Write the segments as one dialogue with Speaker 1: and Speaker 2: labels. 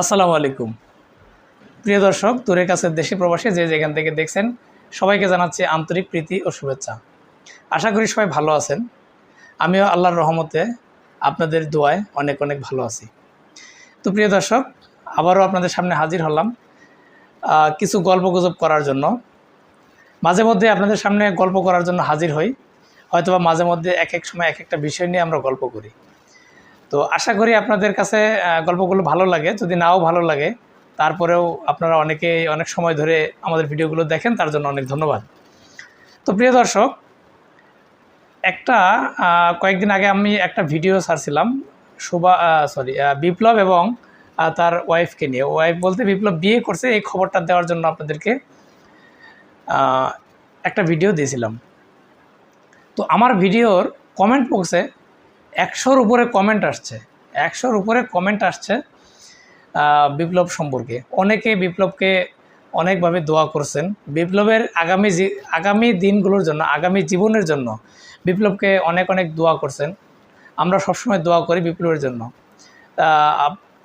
Speaker 1: আসসালামু আলাইকুম। প্রিয় দর্শক দূরের কাছে দেশি প্রবাসী যে যেখান থেকে দেখছেন, সবাইকে জানাচ্ছি আন্তরিক প্রীতি ও শুভেচ্ছা। আশা করি সবাই ভালো আছেন। আমিও আল্লাহর রহমতে আপনাদের দোয়ায় অনেক অনেক ভালো আছি। তো প্রিয় দর্শক, আবারও আপনাদের সামনে হাজির হলাম কিছু গল্প গুজব করার জন্য। মাঝে মধ্যে আপনাদের সামনে গল্প করার জন্য হাজির হই, হয়তোবা মাঝে মধ্যে এক এক সময় এক একটা বিষয় নিয়ে আমরা গল্প করি। তো আশা করি আপনাদের কাছে গল্পগুলো ভালো লাগে। যদি নাও ভালো লাগে, তারপরেও আপনারা অনেকে অনেক সময় ধরে আমাদের ভিডিওগুলো দেখেন, তার জন্য অনেক ধন্যবাদ। তো প্রিয় দর্শক, একটা কয়েকদিন আগে আমি একটা ভিডিও ছাড়ছিলাম, শোভা সরি বিপ্লব এবং তার ওয়াইফকে নিয়ে। ওয়াইফ বলতে বিপ্লব বিয়ে করছে, এই খবরটা দেওয়ার জন্য আপনাদেরকে একটা ভিডিও দিয়েছিলাম। তো আমার ভিডিওর কমেন্ট বক্সে একশোর উপরে কমেন্ট আসছে। একশোর উপরে কমেন্ট আসছে বিপ্লব সম্পর্কে। অনেকে বিপ্লবকে অনেকভাবে দোয়া করছেন। বিপ্লবের আগামী আগামী দিনগুলোর জন্য, আগামী জীবনের জন্য বিপ্লবকে অনেক অনেক দোয়া করছেন। আমরা সবসময় দোয়া করি বিপ্লবের জন্য।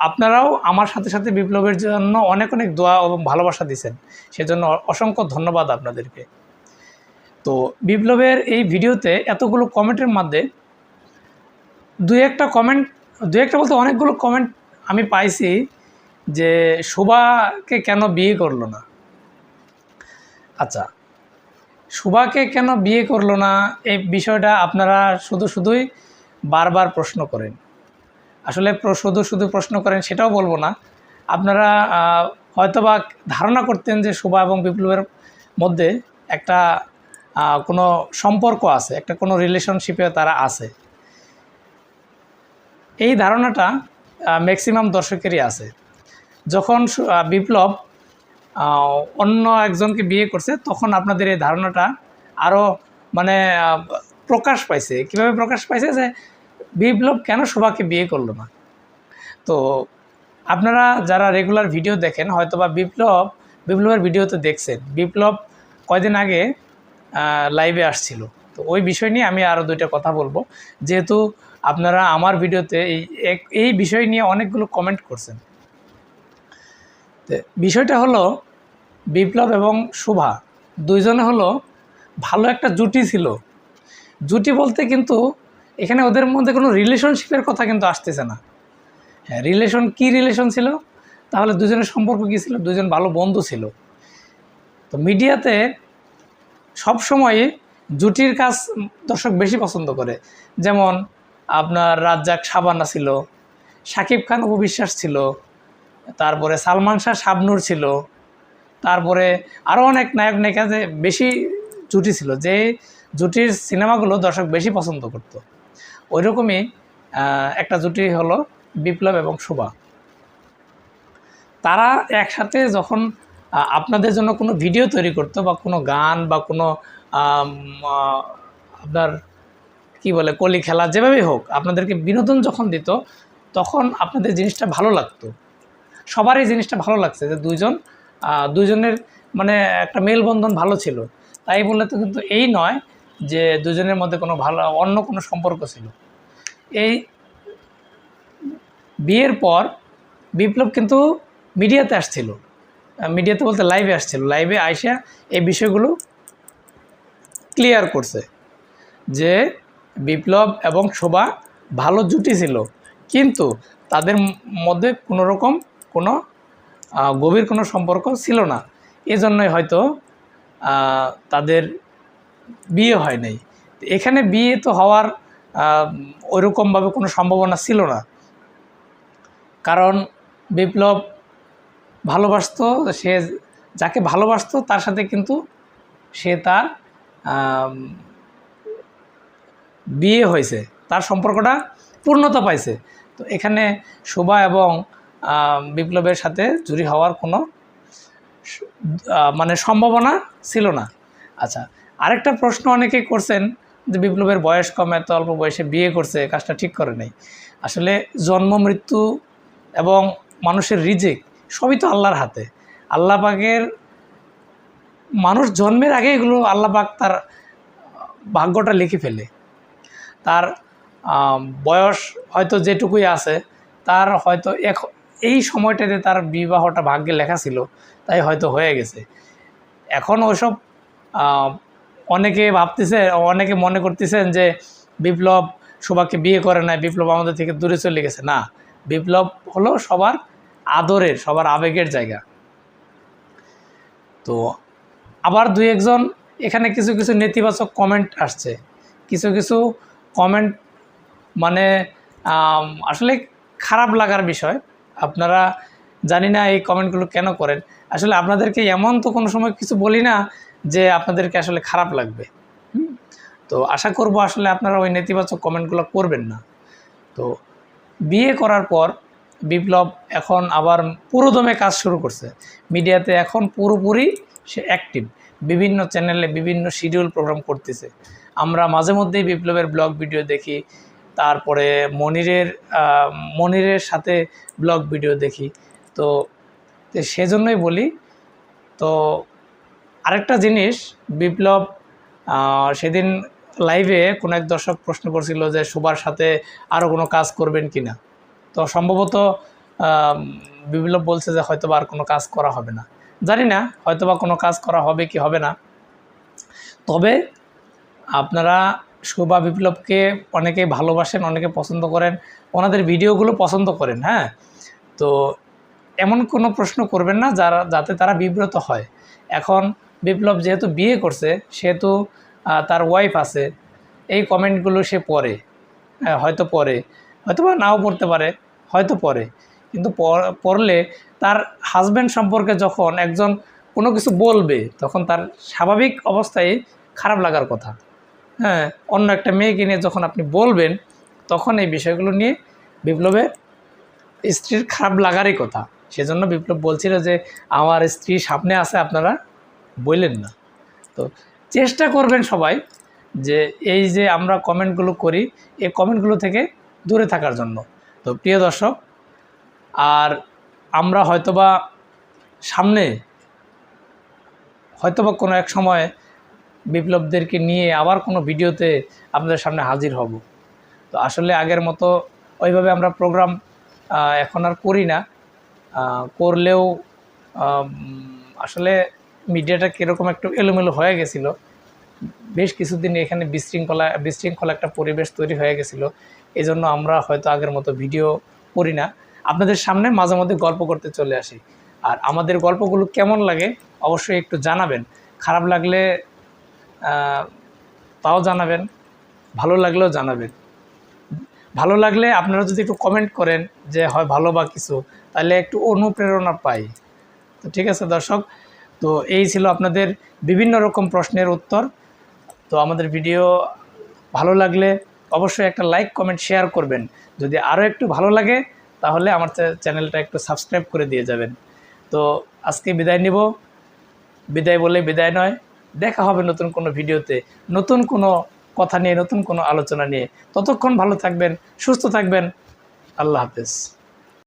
Speaker 1: আপনারাও আমার সাথে সাথে বিপ্লবের জন্য অনেক অনেক দোয়া এবং ভালোবাসা দিছেন। সেজন্য অসংখ্য ধন্যবাদ আপনাদেরকে। তো বিপ্লবের এই ভিডিওতে এতগুলো কমেন্টের মধ্যে দুই একটা কমেন্ট দুই একটা বলতে অনেকগুলো কমেন্ট আমি পাইছি যে শোভাকে কেন বিয়ে করল না। আচ্ছা শোভাকে কেন বিয়ে করল না এই বিষয়টা আপনারা শুধু শুধুই বারবার প্রশ্ন করেন। আসলে শুধু শুধু প্রশ্ন করেন সেটাও বলব না। আপনারা হয়তোবা ধারণা করতেন যে শোভা এবং বিপ্লবের মধ্যে একটা কোনো সম্পর্ক আছে, একটা কোনো রিলেশনশিপে তারা আছে। এই ধারণাটা ম্যাক্সিমাম দর্শকেরই আছে। যখন বিপ্লব অন্য একজনকে বিয়ে করছে, তখন আপনাদের এই ধারণাটা আরও মানে প্রকাশ পাইছে। কীভাবে প্রকাশ পাইছে যে বিপ্লব কেন শোভাকে বিয়ে করল না? তো আপনারা যারা রেগুলার ভিডিও দেখেন হয়তো বা বিপ্লব, বিপ্লবের ভিডিও তো দেখছেন। বিপ্লব কয়দিন আগে লাইভে আসছিল। তো ওই বিষয় নিয়ে আমি আরও দুইটা কথা বলব। যেহেতু আপনারা আমার ভিডিওতে এই এক- এই বিষয় নিয়ে অনেকগুলো কমেন্ট করছেন। বিষয়টা হলো, বিপ্লব এবং শোভা দুইজনে হলো ভালো একটা জুটি ছিল। জুটি বলতে কিন্তু এখানে ওদের মধ্যে কোনো রিলেশনশিপের কথা কিন্তু আসতেছে না। হ্যাঁ রিলেশন কি রিলেশন ছিল? তাহলে দুজনের সম্পর্ক কী ছিল? দুজন ভালো বন্ধু ছিল। তো মিডিয়াতে সব সময় জুটির কাজ দর্শক বেশি পছন্দ করে। যেমন আপনার রাজ্জাক সাবানা ছিল, শাকিব খান উপবিশ্বাস ছিল, তারপরে সালমান শাহ শাবনুর ছিল, তারপরে আরও অনেক নায়ক নায়িকা যে বেশি জুটি ছিল, যে জুটির সিনেমাগুলো দর্শক বেশি পছন্দ করত। ওই রকমই একটা জুটি হলো বিপ্লব এবং শোভা। তারা একসাথে যখন আপনাদের জন্য কোনো ভিডিও তৈরি করতো বা কোনো গান বা কোনো আপনার কি বলে কলি খেলা যেভাবেই হোক আপনাদেরকে বিনোদন যখন দিত তখন আপনাদের জিনিসটা ভালো লাগতো। সবারই জিনিসটা ভালো লাগছে যে দুইজন আহ, দুইজনের মানে একটা মেলবন্ধন ভালো ছিল। তাই বললে তো কিন্তু এই নয় যে দুজনের মধ্যে কোনো ভালো অন্য কোনো সম্পর্ক ছিল। এই বিয়ের পর বিপ্লব কিন্তু মিডিয়াতে আসছিল। মিডিয়াতে বলতে লাইভে আসছিল। লাইভে আইসা এই বিষয়গুলো ক্লিয়ার করছে যে বিপ্লব এবং শোভা ভালো জুটি ছিল। কিন্তু তাদের মধ্যে কোনো রকম কোনো গভীর কোনো সম্পর্ক ছিল না। এজন্যই হয়তো তাদের বিয়ে হয় নাই। এখানে বিয়ে তো হওয়ার ওইরকমভাবে কোনো সম্ভাবনা ছিল না। কারণ বিপ্লব ভালোবাসতো, সে যাকে ভালোবাসতো তার সাথে কিন্তু সে তার বিয়ে হয়েছে, তার সম্পর্কটা পূর্ণতা পাইছে। তো এখানে শোভা এবং বিপ্লবের সাথে জুড়ি হওয়ার কোনো মানে সম্ভাবনা ছিল না। আচ্ছা আরেকটা প্রশ্ন অনেকেই করছেন যে বিপ্লবের বয়স কম এত অল্প বয়সে বিয়ে করছে, কাজটা ঠিক করে নেই। আসলে জন্ম, মৃত্যু এবং মানুষের রিজিক সবই তো আল্লাহর হাতে। আল্লাহ পাকের মানুষ জন্মের আগে এগুলো আল্লাহ পাক তার ভাগ্যটা লিখে ফেলে। তার বয়স হয়তো যেটুকুই আছে, তার হয়তো এক, এই সময়টাতে তার বিবাহটা ভাগ্যে লেখা ছিল, তাই হয়তো হয়ে গেছে। এখন ওসব অনেকে ভাবতেছে, অনেকে মনে করতেছেন যে বিপ্লব শোভাকে বিয়ে করে নাই, বিপ্লব আমাদের থেকে দূরে চলে গেছে। না, বিপ্লব হলো সবার আদরের, সবার আবেগের জায়গা। তো আবার দুই একজন, এখানে কিছু কিছু নেতিবাচক কমেন্ট আসছে। কিছু কিছু কমেন্ট মানে আসলে খারাপ লাগার বিষয়। আপনারা জানি না এই কমেন্টগুলো কেন করেন। আসলে আপনাদেরকে এমন তো কোনো সময় কিছু বলি না যে আপনাদেরকে আসলে খারাপ লাগবে? তো আশা করব আসলে আপনারা ওই নেতিবাচক কমেন্টগুলো করবেন না। তো বিয়ে করার পর বিপ্লব এখন আবার পুরোদমে কাজ শুরু করছে। মিডিয়াতে এখন পুরোপুরি সে অ্যাক্টিভ বিভিন্ন চ্যানেলে বিভিন্ন শিডিউল প্রোগ্রাম করতেছে। আমরা মাঝে মধ্যেই বিপ্লবের ব্লগ ভিডিও দেখি, তারপরে মনিরের মনিরের সাথে ব্লগ ভিডিও দেখি। তো সেজন্যই বলি, তো আরেকটা জিনিস, বিপ্লব সেদিন লাইভে কোনো এক দর্শক প্রশ্ন করছিল যে শোবার সাথে আরও কোনো কাজ করবেন কি না তো সম্ভবত বিপ্লব বলছে যে হয়তো আর কোনো কাজ করা হবে না। জানি না হয়তো বা কোনো কাজ করা হবে কি হবে না। তবে আপনারা শোভা বিপ্লবকে অনেকে ভালোবাসেন অনেকে পছন্দ করেন ওনাদের ভিডিওগুলো পছন্দ করেন হ্যাঁ? তো এমন কোনো প্রশ্ন করবেন না যারা যাতে তারা বিব্রত হয়। এখন বিপ্লব যেহেতু বিয়ে করছে সেহেতু তার ওয়াইফ আছে এই কমেন্টগুলো সে পড়ে হ্যাঁ, হয়তো পড়ে হয়তো বা নাও পড়তে পারে হয়তো পড়ে। কিন্তু পড়- পড়লে তার হাজব্যান্ড সম্পর্কে যখন একজন কোনো কিছু বলবে, তখন তার স্বাভাবিক অবস্থায় খারাপ লাগার কথা। হ্যাঁ অন্য একটা মেয়েকে নিয়ে যখন আপনি বলবেন, তখন এই বিষয়গুলো নিয়ে বিপ্লবের স্ত্রীর খারাপ লাগারই কথা। সেজন্য বিপ্লব বলছিল যে, আমার স্ত্রী সামনে আছে, আপনারা বললেন না। তো চেষ্টা করবেন সবাই যে, এই যে আমরা কমেন্টগুলো করি, এই কমেন্টগুলো থেকে দূরে থাকার জন্য। তো প্রিয় দর্শক আর আমরা হয়তোবা সামনে হয়তোবা কোনো এক সময় বিপ্লবদেরকে নিয়ে আবার কোনো ভিডিওতে আপনাদের সামনে হাজির হব। তো আসলে আগের মতো ওইভাবে আমরা প্রোগ্রাম এখন আর করি না। করলেও আসলে মিডিয়াটা কীরকম একটু এলোমেলো হয়ে গেছিল। বেশ কিছুদিন এখানে বিশৃঙ্খলা বিশৃঙ্খলা একটা পরিবেশ তৈরি হয়ে গেছিল। এই জন্য আমরা হয়তো আগের মতো ভিডিও করি না। আপনাদের সামনে মাঝে মধ্যে গল্প করতে চলে আসি। আর আমাদের গল্পগুলো কেমন লাগে অবশ্যই একটু জানাবেন। খারাপ লাগলে তাও জানাবেন, ভালো লাগলেও জানাবেন। ভালো লাগলে আপনারা যদি একটু কমেন্ট করেন যে, হয় ভালো বা কিছু, তাহলে একটু অনুপ্রেরণা পাই। তো ঠিক আছে দর্শক, তো এই ছিল আপনাদের বিভিন্ন রকম প্রশ্নের উত্তর। তো আমাদের ভিডিও ভালো লাগলে অবশ্যই একটা লাইক কমেন্ট শেয়ার করবেন। যদি আরও একটু ভালো লাগে তাহলে আমার চ্যা- চ্যানেলটা একটু সাবস্ক্রাইব করে দিয়ে যাবেন। তো আজকে বিদায় নিব। বিদায় বলে বিদায় নয়। দেখা হবে নতুন কোনো ভিডিওতে। নতুন কোনো কথা নিয়ে, নতুন কোনো আলোচনা নিয়ে। ততক্ষণ ভালো থাকবেন, সুস্থ থাকবেন। আল্লাহ হাফেজ।